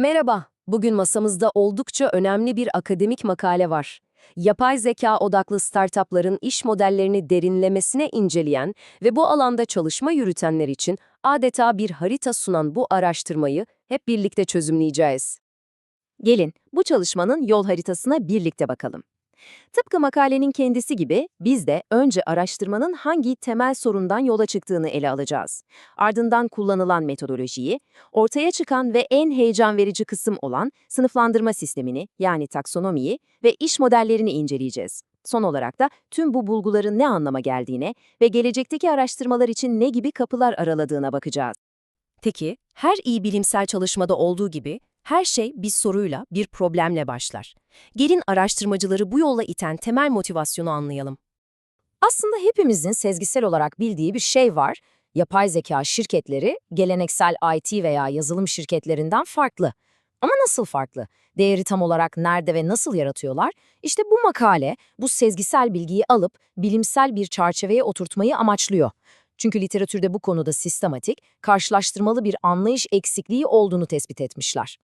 Merhaba, bugün masamızda oldukça önemli bir akademik makale var. Yapay zeka odaklı startupların iş modellerini derinlemesine inceleyen ve bu alanda çalışma yürütenler için adeta bir harita sunan bu araştırmayı hep birlikte çözümleyeceğiz. Gelin bu çalışmanın yol haritasına birlikte bakalım. Tıpkı makalenin kendisi gibi biz de önce araştırmanın hangi temel sorundan yola çıktığını ele alacağız. Ardından kullanılan metodolojiyi, ortaya çıkan ve en heyecan verici kısım olan sınıflandırma sistemini yani taksonomiyi ve iş modellerini inceleyeceğiz. Son olarak da tüm bu bulguların ne anlama geldiğine ve gelecekteki araştırmalar için ne gibi kapılar araladığına bakacağız. Peki, her iyi bilimsel çalışmada olduğu gibi her şey bir soruyla, bir problemle başlar. Gelin araştırmacıları bu yolla iten temel motivasyonu anlayalım. Aslında hepimizin sezgisel olarak bildiği bir şey var. Yapay zeka şirketleri geleneksel IT veya yazılım şirketlerinden farklı. Ama nasıl farklı? Değeri tam olarak nerede ve nasıl yaratıyorlar? İşte bu makale bu sezgisel bilgiyi alıp bilimsel bir çerçeveye oturtmayı amaçlıyor. Çünkü literatürde bu konuda sistematik, karşılaştırmalı bir anlayış eksikliği olduğunu tespit etmişler.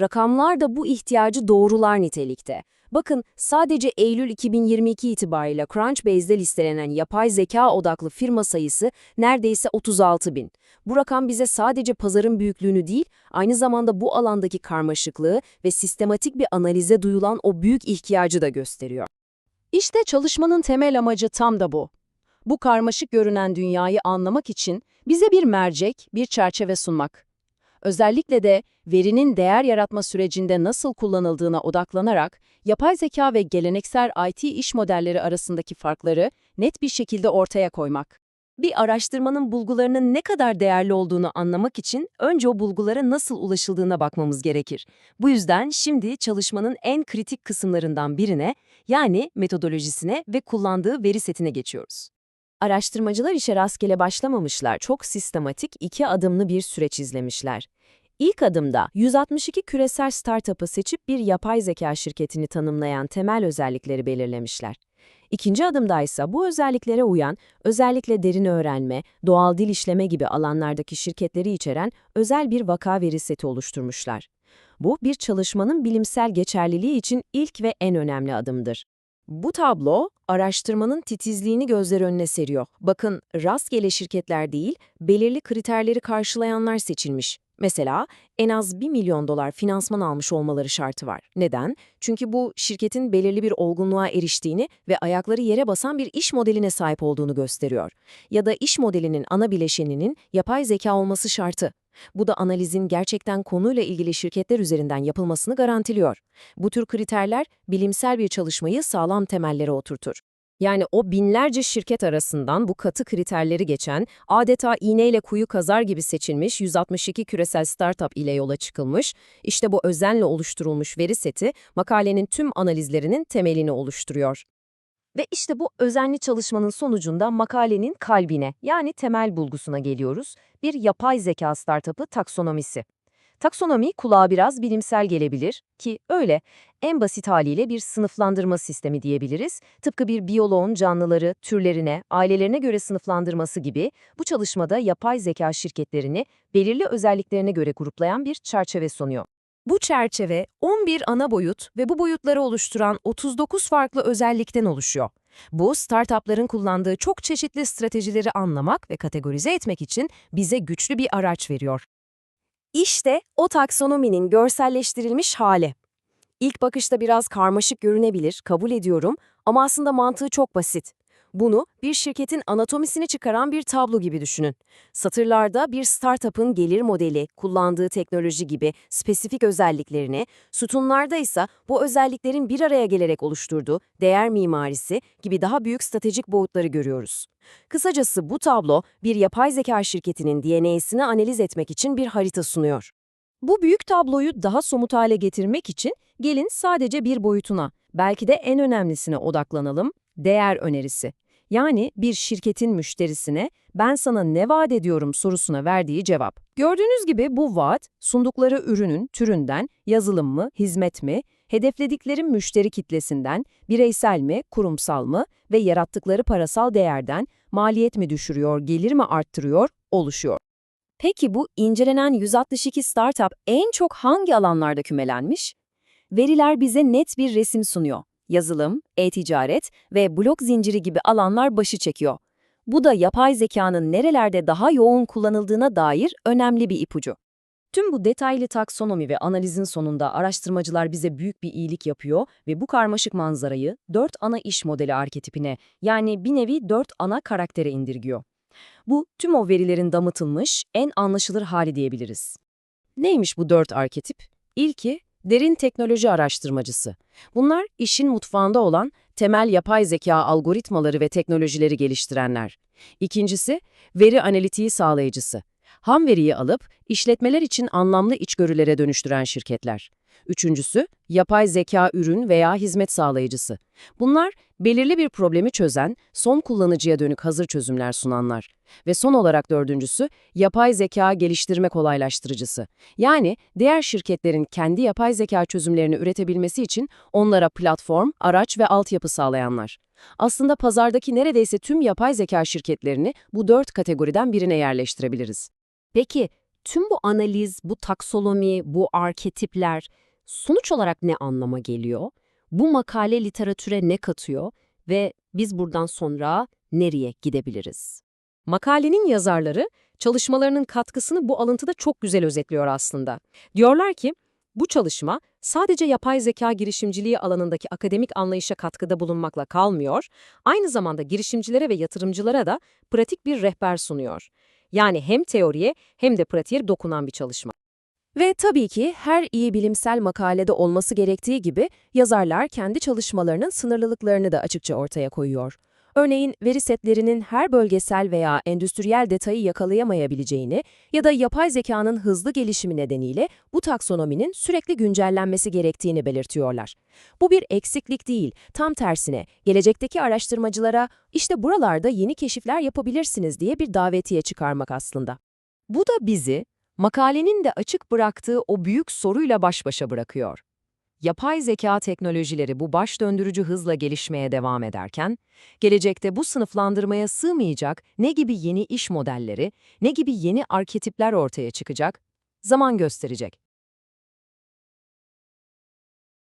Rakamlar da bu ihtiyacı doğrular nitelikte. Bakın sadece Eylül 2022 itibariyle Crunchbase'de listelenen yapay zeka odaklı firma sayısı neredeyse 36 bin. Bu rakam bize sadece pazarın büyüklüğünü değil, aynı zamanda bu alandaki karmaşıklığı ve sistematik bir analize duyulan o büyük ihtiyacı da gösteriyor. İşte çalışmanın temel amacı tam da bu. Bu karmaşık görünen dünyayı anlamak için bize bir mercek, bir çerçeve sunmak. Özellikle de verinin değer yaratma sürecinde nasıl kullanıldığına odaklanarak yapay zeka ve geleneksel IT iş modelleri arasındaki farkları net bir şekilde ortaya koymak. Bir araştırmanın bulgularının ne kadar değerli olduğunu anlamak için önce o bulgulara nasıl ulaşıldığına bakmamız gerekir. Bu yüzden şimdi çalışmanın en kritik kısımlarından birine, yani metodolojisine ve kullandığı veri setine geçiyoruz. Araştırmacılar işe rastgele başlamamışlar, çok sistematik iki adımlı bir süreç izlemişler. İlk adımda 162 küresel startup'ı seçip bir yapay zeka şirketini tanımlayan temel özellikleri belirlemişler. İkinci adımda ise bu özelliklere uyan, özellikle derin öğrenme, doğal dil işleme gibi alanlardaki şirketleri içeren özel bir vaka veri seti oluşturmuşlar. Bu, bir çalışmanın bilimsel geçerliliği için ilk ve en önemli adımdır. Bu tablo, araştırmanın titizliğini gözler önüne seriyor. Bakın, rastgele şirketler değil, belirli kriterleri karşılayanlar seçilmiş. Mesela en az 1 milyon dolar finansman almış olmaları şartı var. Neden? Çünkü bu şirketin belirli bir olgunluğa eriştiğini ve ayakları yere basan bir iş modeline sahip olduğunu gösteriyor. Ya da iş modelinin ana bileşeninin yapay zeka olması şartı. Bu da analizin gerçekten konuyla ilgili şirketler üzerinden yapılmasını garantiliyor. Bu tür kriterler bilimsel bir çalışmayı sağlam temellere oturtur. Yani o binlerce şirket arasından bu katı kriterleri geçen, adeta iğneyle kuyu kazar gibi seçilmiş 162 küresel startup ile yola çıkılmış, işte bu özenle oluşturulmuş veri seti makalenin tüm analizlerinin temelini oluşturuyor. Ve işte bu özenli çalışmanın sonucunda makalenin kalbine yani temel bulgusuna geliyoruz, bir yapay zeka startup'ı taksonomisi. Taksonomi kulağa biraz bilimsel gelebilir ki öyle. En basit haliyle bir sınıflandırma sistemi diyebiliriz. Tıpkı bir biyoloğun canlıları, türlerine, ailelerine göre sınıflandırması gibi bu çalışmada yapay zeka şirketlerini belirli özelliklerine göre gruplayan bir çerçeve sunuyor. Bu çerçeve 11 ana boyut ve bu boyutları oluşturan 39 farklı özellikten oluşuyor. Bu, startupların kullandığı çok çeşitli stratejileri anlamak ve kategorize etmek için bize güçlü bir araç veriyor. İşte o taksonominin görselleştirilmiş hali. İlk bakışta biraz karmaşık görünebilir, kabul ediyorum ama aslında mantığı çok basit. Bunu bir şirketin anatomisini çıkaran bir tablo gibi düşünün. Satırlarda bir startup'ın gelir modeli, kullandığı teknoloji gibi spesifik özelliklerini, sütunlarda ise bu özelliklerin bir araya gelerek oluşturduğu değer mimarisi gibi daha büyük stratejik boyutları görüyoruz. Kısacası bu tablo bir yapay zeka şirketinin DNA'sini analiz etmek için bir harita sunuyor. Bu büyük tabloyu daha somut hale getirmek için gelin sadece bir boyutuna, belki de en önemlisine odaklanalım, değer önerisi. Yani bir şirketin müşterisine ben sana ne vaat ediyorum sorusuna verdiği cevap. Gördüğünüz gibi bu vaat sundukları ürünün türünden yazılım mı, hizmet mi, hedefledikleri müşteri kitlesinden bireysel mi, kurumsal mı ve yarattıkları parasal değerden maliyet mi düşürüyor, gelir mi arttırıyor oluşuyor. Peki bu incelenen 162 startup en çok hangi alanlarda kümelenmiş? Veriler bize net bir resim sunuyor. Yazılım, e-ticaret ve blok zinciri gibi alanlar başı çekiyor. Bu da yapay zekanın nerelerde daha yoğun kullanıldığına dair önemli bir ipucu. Tüm bu detaylı taksonomi ve analizin sonunda araştırmacılar bize büyük bir iyilik yapıyor ve bu karmaşık manzarayı dört ana iş modeli arketipine yani bir nevi dört ana karaktere indirgiyor. Bu tüm o verilerin damıtılmış en anlaşılır hali diyebiliriz. Neymiş bu dört arketip? İlki derin teknoloji araştırmacısı. Bunlar işin mutfağında olan temel yapay zeka algoritmaları ve teknolojileri geliştirenler. İkincisi veri analitiği sağlayıcısı. Ham veriyi alıp işletmeler için anlamlı içgörülere dönüştüren şirketler. Üçüncüsü, yapay zeka ürün veya hizmet sağlayıcısı. Bunlar, belirli bir problemi çözen, son kullanıcıya dönük hazır çözümler sunanlar. Ve son olarak dördüncüsü, yapay zeka geliştirme kolaylaştırıcısı. Yani diğer şirketlerin kendi yapay zeka çözümlerini üretebilmesi için onlara platform, araç ve altyapı sağlayanlar. Aslında pazardaki neredeyse tüm yapay zeka şirketlerini bu dört kategoriden birine yerleştirebiliriz. Peki tüm bu analiz, bu taksonomi, bu arketipler sonuç olarak ne anlama geliyor? Bu makale literatüre ne katıyor ve biz buradan sonra nereye gidebiliriz? Makalenin yazarları çalışmalarının katkısını bu alıntıda çok güzel özetliyor aslında. Diyorlar ki, bu çalışma sadece yapay zeka girişimciliği alanındaki akademik anlayışa katkıda bulunmakla kalmıyor, aynı zamanda girişimcilere ve yatırımcılara da pratik bir rehber sunuyor. Yani hem teoriye hem de pratiğe dokunan bir çalışma. Ve tabii ki her iyi bilimsel makalede olması gerektiği gibi yazarlar kendi çalışmalarının sınırlılıklarını da açıkça ortaya koyuyor. Örneğin veri setlerinin her bölgesel veya endüstriyel detayı yakalayamayabileceğini ya da yapay zekanın hızlı gelişimi nedeniyle bu taksonominin sürekli güncellenmesi gerektiğini belirtiyorlar. Bu bir eksiklik değil, tam tersine gelecekteki araştırmacılara işte buralarda yeni keşifler yapabilirsiniz diye bir davetiye çıkarmak aslında. Bu da bizi makalenin de açık bıraktığı o büyük soruyla baş başa bırakıyor. Yapay zeka teknolojileri bu baş döndürücü hızla gelişmeye devam ederken, gelecekte bu sınıflandırmaya sığmayacak ne gibi yeni iş modelleri, ne gibi yeni arketipler ortaya çıkacak, zaman gösterecek.